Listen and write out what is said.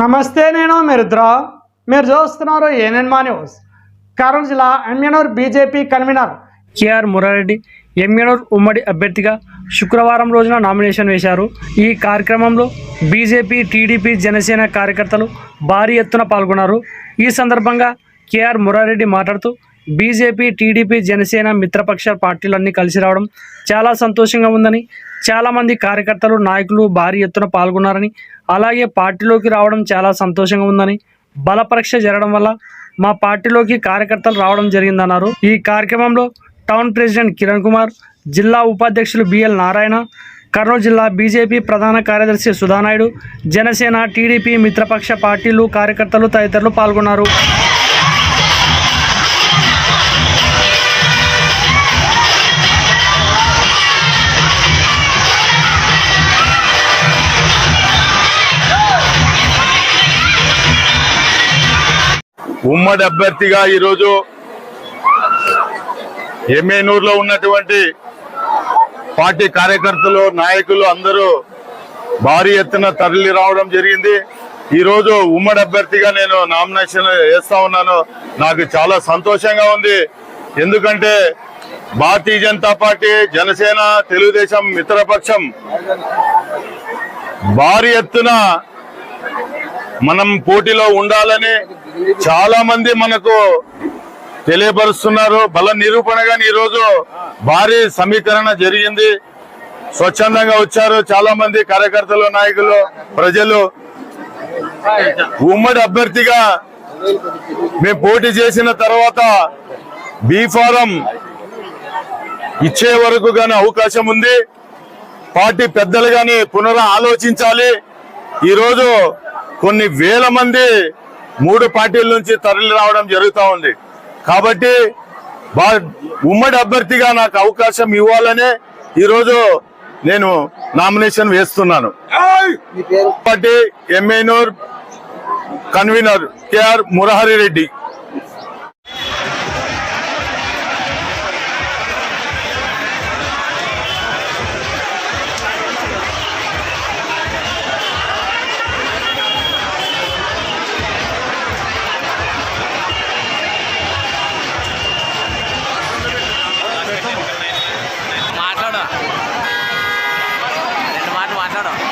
నమస్తే నేను మిరుద్ర. మీరు చూస్తున్నారు ఏనెన్మా న్యూస్. కర్నూలు జిల్లా Emmenur BJP convener KR Murareddy Emmenur ఉమ్మడి అభ్యర్థిగా శుక్రవారం రోజున నామినేషన్ వేశారు. ఈ కార్యక్రమంలో బీజేపీ టీడీపీ జనసేన కార్యకర్తలు భారీ ఎత్తున పాల్గొన్నారు. ఈ సందర్భంగా కేఆర్ మురారెడ్డి మాట్లాడుతూ బీజేపీ టీడీపీ జనసేన మిత్రపక్ష పార్టీలన్నీ కలిసి రావడం చాలా సంతోషంగా ఉందని చాలామంది కార్యకర్తలు నాయకులు భారీ ఎత్తున పాల్గొన్నారని అలాగే పార్టీలోకి రావడం చాలా సంతోషంగా ఉందని బలపరీక్ష జరగడం వల్ల మా పార్టీలోకి కార్యకర్తలు రావడం జరిగిందన్నారు. ఈ కార్యక్రమంలో టౌన్ ప్రెసిడెంట్ కిరణ్ కుమార్ జిల్లా ఉపాధ్యక్షులు బిఎల్ నారాయణ కర్నూలు జిల్లా బీజేపీ ప్రధాన కార్యదర్శి సుధానాయుడు జనసేన టీడీపీ మిత్రపక్ష పార్టీలు కార్యకర్తలు తదితరులు పాల్గొన్నారు. ఉమ్మడి అభ్యర్థిగా ఈరోజు ఎమ్మెనూరులో ఉన్నటువంటి పార్టీ కార్యకర్తలు నాయకులు అందరూ భారీ ఎత్తున తరలి రావడం జరిగింది. ఈరోజు ఉమ్మడి అభ్యర్థిగా నేను నామినేషన్ వేస్తా ఉన్నాను. నాకు చాలా సంతోషంగా ఉంది. ఎందుకంటే భారతీయ జనతా పార్టీ జనసేన తెలుగుదేశం మిత్రపక్షం భారీ ఎత్తున మనం పోటీలో ఉండాలని చాలా మంది మనకు తెలియపరుస్తున్నారు. బల నిరూపణగా ఈరోజు భారీ సమీకరణ జరిగింది. స్వచ్ఛందంగా వచ్చారు చాలా మంది కార్యకర్తలు నాయకులు ప్రజలు. ఉమ్మడి అభ్యర్థిగా మేము పోటీ చేసిన తర్వాత బీఫారం ఇచ్చే వరకు గాని అవకాశం ఉంది. పార్టీ పెద్దలు గాని పునరా ఆలోచించాలి ఈరోజు కొన్ని వేల మంది మూడు పార్టీల నుంచి తరలి రావడం జరుగుతూ ఉంది. కాబట్టి ఉమ్మడి అభ్యర్థిగా నాకు అవకాశం ఇవ్వాలనే ఈరోజు నేను నామినేషన్ వేస్తున్నాను. Party Emmenur convener KR Murahari Reddy Indiana.